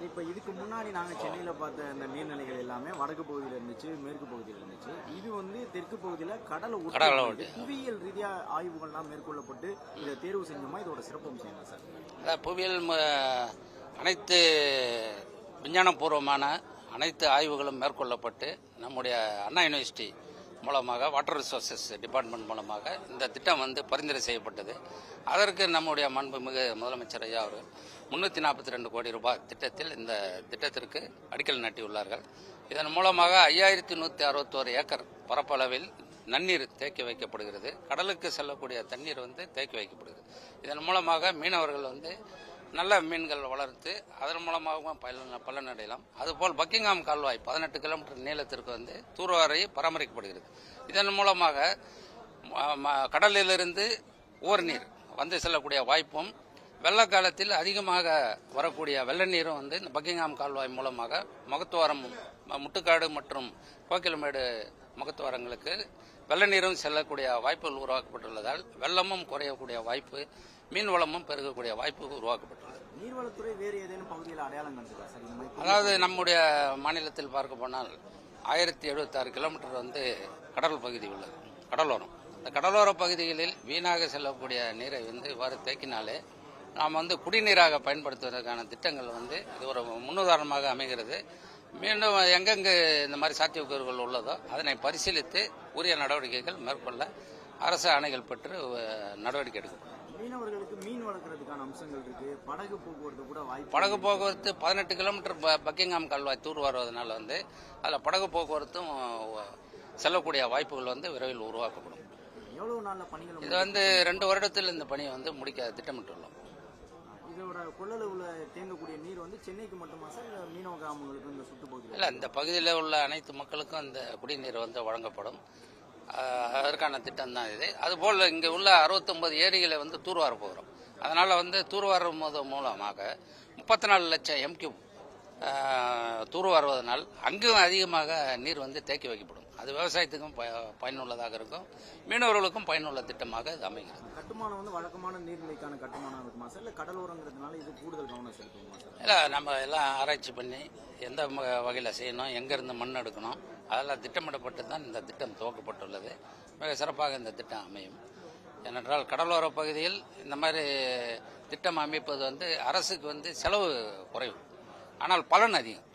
Sir இப்போ இதுக்கு முன்னாடி நாங்கள் சென்னையில் பார்த்த அந்த நீர்நிலைகள் எல்லாமே வடக்கு பகுதியில் இருந்துச்சு மேற்கு பகுதியில் இருந்துச்சு. இது வந்து தெற்கு பகுதியில் கடலை கடலை புவியியல் ரீதியாக ஆய்வுகள்லாம் மேற்கொள்ளப்பட்டு இதை தேர்வு செஞ்சோமா? இதோட சிறப்பம்சம் என்ன சார். அதாவது புவியியல் அனைத்து விஞ்ஞானபூர்வமான அனைத்து ஆய்வுகளும் மேற்கொள்ளப்பட்டு நம்முடைய அண்ணா யூனிவர்சிட்டி மூலமாக வாட்டர் ரிசோர்சஸ் டிபார்ட்மெண்ட் மூலமாக இந்த திட்டம் வந்து பரிந்துரை செய்யப்பட்டது. அதற்கு நம்முடைய மாண்புமிகு முதலமைச்சர் ஐயா அவர்கள் முன்னூற்றி நாற்பத்தி ரெண்டு கோடி ரூபாய் திட்டத்தில் இந்த திட்டத்திற்கு அடிக்கல் நாட்டியுள்ளார்கள். இதன் மூலமாக ஐயாயிரத்தி நூற்றி அறுபத்தோரு ஏக்கர் பரப்பளவில் நன்னீர் தேக்கி வைக்கப்படுகிறது. கடலுக்கு செல்லக்கூடிய தண்ணீர் வந்து தேக்கி வைக்கப்படுகிறது. இதன் மூலமாக மீனவர்கள் வந்து நல்ல மீன்கள் வளர்த்து அதன் மூலமாகவும் பலன் பலனடையலாம். அதுபோல் பக்கிங்ஹாம் கால்வாய் பதினெட்டு கிலோமீட்டர் நீளத்திற்கு வந்து தூர்வாரை பராமரிக்கப்படுகிறது. இதன் மூலமாக ம- ம- கடலிலிருந்து ஊர் நீர் வந்து செல்லக்கூடிய வாய்ப்பும் வெள்ள காலத்தில் அதிகமாக வரக்கூடிய வெள்ள நீரும் வந்து இந்த பக்கிங்ஹாம் கால்வாய் மூலமாக மகத்துவாரம் முட்டுக்காடு மற்றும் கோக்கிலமேடு மகத்துவாரங்களுக்கு வெள்ள நீரும் செல்லக்கூடிய வாய்ப்புகள் உருவாக்கப்பட்டுள்ளதால் வெள்ளமும் குறையக்கூடிய வாய்ப்பு மீன் வளமும் பெருகக்கூடிய வாய்ப்பு உருவாக்கப்பட்டுள்ளது. நீர்வளத்துறை வேறு ஏதேனும் பகுதியில் அடையாளம் அதாவது நம்முடைய மாநிலத்தில் பார்க்க போனால் ஆயிரத்தி எழுபத்தாறு கிலோமீட்டர் வந்து கடல் பகுதி உள்ளது கடலோரம். இந்த கடலோர பகுதிகளில் வீணாக செல்லக்கூடிய நீரை வந்து இவ்வாறு தேக்கினாலே நாம் வந்து குடிநீராக பயன்படுத்துவதற்கான திட்டங்கள் வந்து இது ஒரு முன்னுதாரணமாக அமைகிறது. மீண்டும் எங்கெங்கு இந்த மாதிரி சாத்தியக்கூறுகள் உள்ளதோ அதனை பரிசீலித்து உரிய நடவடிக்கைகள் மேற்கொள்ள அரசு ஆணைகள் பெற்று நடவடிக்கை எடுக்கப்படும். மீனவர்களுக்கு மீன் வளர்க்கறதுக்கான அம்சங்கள் இருக்கு. படகு போக்குவரத்து கூட வாய்ப்பு படகு போக்குவரத்து பதினெட்டு கிலோமீட்டர் ப- பக்கிங்ஹாம் கால்வாய் தூர் வருவதனால வந்து அதில் படகு போக்குவரத்தும் செல்லக்கூடிய வாய்ப்புகள் வந்து விரைவில் உருவாக்கப்படும். எவ்வளவு நாள்ல பணிகள் இது வந்து ரெண்டு வருடத்தில் இந்த பணியை வந்து முடிக்க திட்டமிட்டுள்ளோம். இதோட கொள்ளளவுல தேங்கக்கூடிய நீர் வந்து சென்னைக்கு மட்டுமா சார்? இல்ல மீனவ கிராமங்களுக்கு இந்த சுற்றுப்பகுதியில்? இல்லை இந்த பகுதியில் உள்ள அனைத்து மக்களுக்கும் இந்த குடிநீர் வந்து வழங்கப்படும். அதற்கான திட்டம் தான் இது. அதுபோல் இங்கே உள்ள அறுபத்தொன்பது ஏரிகளை வந்து தூர்வார போகிறோம் அதனால் வந்து தூர்வாரும் போது மூலமாக முப்பத்தி நாலு லட்சம் எம்கியூப் தூர்வாருவதனால் அங்கும் அதிகமாக நீர் வந்து தேக்கி வைக்கப்படும். அது விவசாயத்துக்கும் ப- பயனுள்ளதாக இருக்கும். மீனவர்களுக்கும் பயனுள்ள திட்டமாக இது அமைகிறது. கட்டுமானம் வந்து வழக்கமான நீர்நிலைக்கான கட்டுமானம் இருக்குமா சார்? இல்ல கடலோரங்கிறதுனால இது கூடுதல் கவனம் செலுத்துமா இல்லை நம்ம எல்லாம் ஆராய்ச்சி பண்ணி எந்த வகையில் செய்யணும் எங்கேருந்து மண் எடுக்கணும் அதெல்லாம் திட்டமிடப்பட்டு தான் இந்த திட்டம் துவக்கப்பட்டுள்ளது. மிக சிறப்பாக இந்த திட்டம் அமையும். ஏனென்றால் கடலோர பகுதியில் இந்த மாதிரி திட்டம் அமைப்பது வந்து அரசுக்கு வந்து செலவு குறைவு. ஆனால் பலன் அதிகம்.